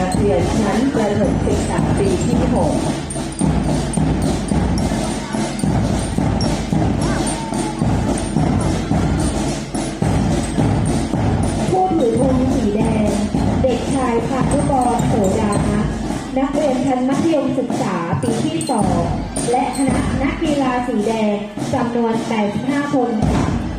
นักเรียนชั้นประถมศึกษาปีที่หกผู้ถือธงสีแดง เด็กชายพานุกรโสดาะนักเรียนชั้นมัธยมศึกษาปีที่สองและคณะนักกีฬาสีแดงจำนวน 85 คนค่ะ